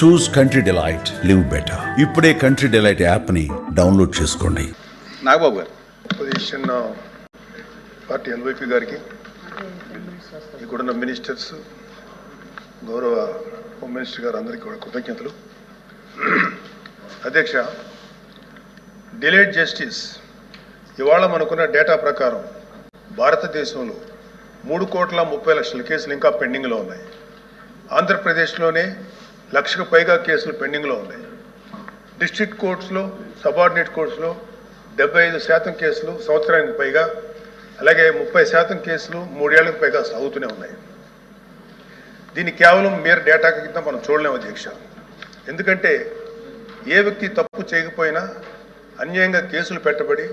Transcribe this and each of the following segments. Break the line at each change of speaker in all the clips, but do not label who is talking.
Choose Country Delight live better ఇప్పుడే country delight యాప్ని download చేసుకోండి.
నాగబాబు గారు
పొజిషన్ పార్టీ ఎల్వైపీ గారికి ఇక్కడున్న మినిస్టర్స్ గౌరవ హోమ్ మినిస్టర్ గారు అందరికీ కూడా కృతజ్ఞతలు. అధ్యక్ష డిలేడ్ జస్టిస్ ఇవాళ మనకున్న డేటా ప్రకారం భారతదేశంలో మూడు కోట్ల ముప్పై లక్షల కేసులు ఇంకా పెండింగ్లో ఉన్నాయి. ఆంధ్రప్రదేశ్లోనే లక్షకు పైగా కేసులు పెండింగ్లో ఉన్నాయి డిస్ట్రిక్ట్ కోర్ట్స్లో సబార్డినేట్ కోర్ట్స్లో డెబ్బై ఐదు శాతం కేసులు సంవత్సరానికి పైగా అలాగే ముప్పై శాతం కేసులు మూడేళ్ళకు పైగా సాగుతూనే ఉన్నాయి. దీన్ని కేవలం మీరు డేటా కింద మనం చూడలేము అధ్యక్ష. ఎందుకంటే ఏ వ్యక్తి తప్పు చేయకపోయినా అన్యాయంగా కేసులు పెట్టబడి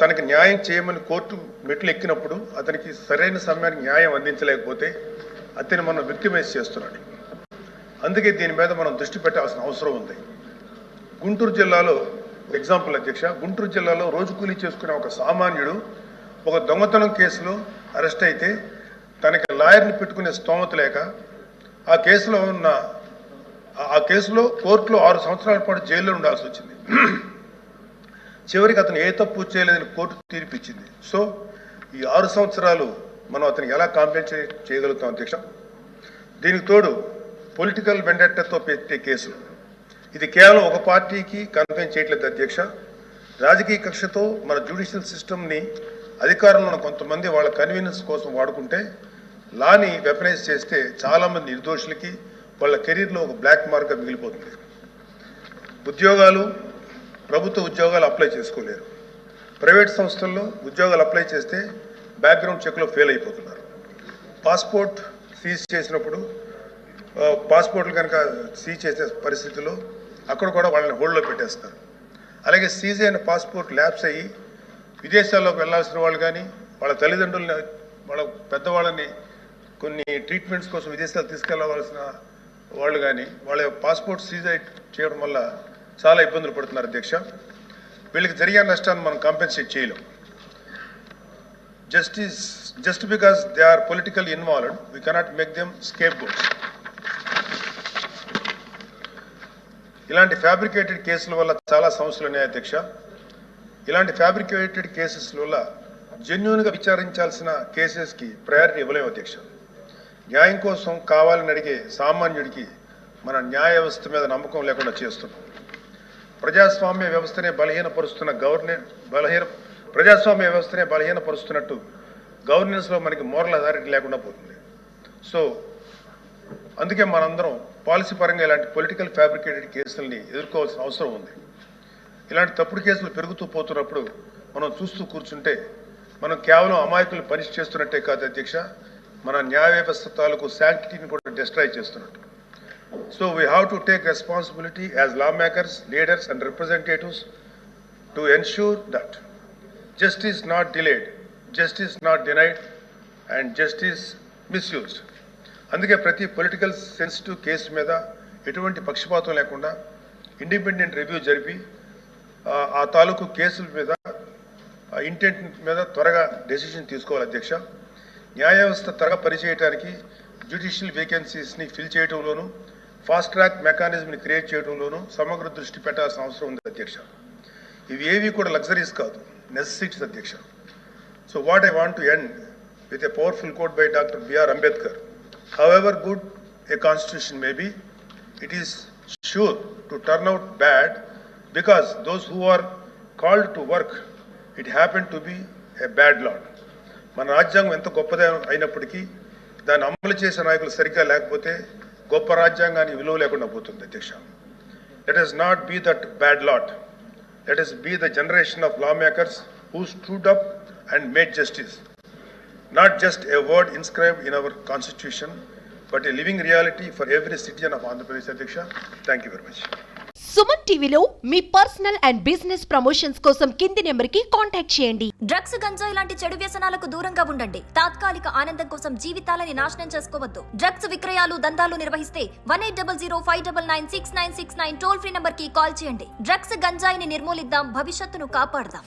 తనకి న్యాయం చేయమని కోర్టు మెట్లు ఎక్కినప్పుడు అతనికి సరైన సమయానికి న్యాయం అందించలేకపోతే అతన్ని మనం విక్టిమైజ్ చేస్తున్నాడు. అందుకే దీని మీద మనం దృష్టి పెట్టాల్సిన అవసరం ఉంది. గుంటూరు జిల్లాలో ఎగ్జాంపుల్ అధ్యక్ష గుంటూరు జిల్లాలో రోజు కూలీ చేసుకునే ఒక సామాన్యుడు ఒక దొంగతనం కేసులో అరెస్ట్ అయితే తనకి లాయర్ని పెట్టుకునే స్తోమత లేక ఆ కేసులో ఉన్న ఆ- కేసులో కోర్టులో ఆరు సంవత్సరాల పాటు జైల్లో ఉండాల్సి వచ్చింది. చివరికి అతను ఏ తప్పు చేయలేదని కోర్టు తీర్పిచ్చింది. సో ఈ ఆరు సంవత్సరాలు మనం అతనికి ఎలా కాంపెన్సేట్ చేయగలుగుతాం అధ్యక్ష? దీనికి తోడు పొలిటికల్ వెండెట్టతో పెట్టే కేసులు ఇది కేవలం ఒక పార్టీకి కన్వీన్ చేయట్లేదు అధ్యక్ష. రాజకీయ కక్షతో మన జ్యుడిషియల్ సిస్టమ్ని అధికారంలో ఉన్న కొంతమంది వాళ్ళ కన్వీనియన్స్ కోసం వాడుకుంటే లాని వెపనైజ్ చేస్తే చాలామంది నిర్దోషులకి వాళ్ళ కెరీర్లో ఒక బ్లాక్ మార్క్గా మిగిలిపోతుంది. ఉద్యోగాలు ప్రభుత్వ ఉద్యోగాలు అప్లై చేసుకోలేరు. ప్రైవేట్ సంస్థల్లో ఉద్యోగాలు అప్లై చేస్తే బ్యాక్గ్రౌండ్ చెక్లో ఫెయిల్ అయిపోతున్నారు. పాస్పోర్ట్ సీజ్ చేసినప్పుడు పాస్పోర్ట్లు కనుక సీజ్ చేసే పరిస్థితుల్లో అక్కడ కూడా వాళ్ళని హోల్డ్లో పెట్టేస్తారు. అలాగే సీజ్ అయిన పాస్పోర్ట్ ల్యాబ్స్ అయ్యి విదేశాల్లోకి వెళ్ళాల్సిన వాళ్ళు కానీ వాళ్ళ తల్లిదండ్రులని వాళ్ళ పెద్దవాళ్ళని కొన్ని ట్రీట్మెంట్స్ కోసం విదేశాలు తీసుకెళ్ళవలసిన వాళ్ళు కానీ వాళ్ళ పాస్పోర్ట్ సీజ్ చేయడం వల్ల చాలా ఇబ్బందులు పడుతున్నారు అధ్యక్ష. వీళ్ళకి జరిగే నష్టాన్ని మనం కాంపెన్సేట్ చేయలేం. Justice just because they are political involved we cannot make them scapegoats ఇలాంటి ఫ్యాబ్రికేటెడ్ కేసుల వల్ల చాలా సమస్యలు ఉన్నాయి అధ్యక్ష. ఇలాంటి ఫ్యాబ్రికేటెడ్ కేసెస్ వల్ల జెన్యున్గా విచారించాల్సిన కేసెస్కి ప్రయారిటీ ఇవ్వలేము అధ్యక్ష. న్యాయం కోసం కావాలని అడిగే సామాన్యుడికి మన న్యాయ వ్యవస్థ మీద నమ్మకం లేకుండా చేస్తున్నాం. ప్రజాస్వామ్య వ్యవస్థనే బలహీనపరుస్తున్న గవర్నెన్ బలహీన ప్రజాస్వామ్య వ్యవస్థనే బలహీనపరుస్తున్నట్టు గవర్నెన్స్లో మనకి మోరల్ అథారిటీ లేకుండా పోతుంది. సో అందుకే మనందరం పాలసీ పరంగా ఇలాంటి పొలిటికల్ ఫ్యాబ్రికేటెడ్ కేసుల్ని ఎదుర్కోవాల్సిన అవసరం ఉంది. ఇలాంటి తప్పుడు కేసులు పెరుగుతూ పోతున్నప్పుడు మనం చూస్తూ కూర్చుంటే మనం కేవలం అమాయకులు పనిష్ చేస్తున్నట్టే కాదు అధ్యక్ష మన న్యాయ వ్యవస్థ తాలూకు శాంక్టిటీని కూడా డిస్ట్రాయ్ చేస్తున్నట్టు. So we have to take responsibility as lawmakers leaders and representatives to ensure that justice not delayed justice not denied and justice misused అందుకే ప్రతి పొలిటికల్ సెన్సిటివ్ కేసు మీద ఎటువంటి పక్షపాతం లేకుండా ఇండిపెండెంట్ రివ్యూ జరిపి ఆ, తాలూకు కేసుల మీద ఇంటెంట్ మీద త్వరగా డెసిషన్ తీసుకోవాలి అధ్యక్ష. న్యాయ వ్యవస్థ త్వరగా పనిచేయడానికి జ్యుడిషియల్ వేకెన్సీస్ని ఫిల్ చేయడంలోనూ ఫాస్ట్ ట్రాక్ మెకానిజంని క్రియేట్ చేయడంలోనూ సమగ్ర దృష్టి పెట్టాల్సిన అవసరం ఉంది అధ్యక్ష. ఇవి ఏవి కూడా లగ్జరీస్ కాదు నెసెసిటీస్ అధ్యక్ష. So what I want to end with a powerful quote by doctor B R Ambedkar however good a constitution may be, it is sure to turn out bad because those who are called to work, it happened to be a bad lot. మన రాజ్యాంగం ఎంత గొప్పదే అయినప్పటికీ దాన్ని అమలు చేసే నాయకులు సరిగ్గా లేకపోతే గొప్ప రాజ్యాంగాన్ని విలువ లేకుండా పోతుంది అధ్యక్ష let us not be that bad lot let us be the generation of lawmakers who stood up and made justice Not just a word inscribed in our constitution, but a living reality for every citizen of Andhra Pradesh. Adiksha. Thank you very much.
Suman టీవీలో మీ personal and business promotions కోసం కింది నెంబర్కి contact చేయండి
drugs గంజాయి లాంటి చెడు వ్యసనాలకు దూరంగా ఉండండి తాత్కాలిక ఆనందం కోసం జీవితాలని నాశనం చేసుకోవద్దు డ్రగ్స్ విక్రయాలు దందాలు నిర్వహిస్తే one eight double zero five double nine six nine six nine toll free నంబర్కి కాల్ చేయండి డ్రగ్స్ గంజాయిని నిర్మూలిద్దాం భవిష్యత్తును కాపాడదాం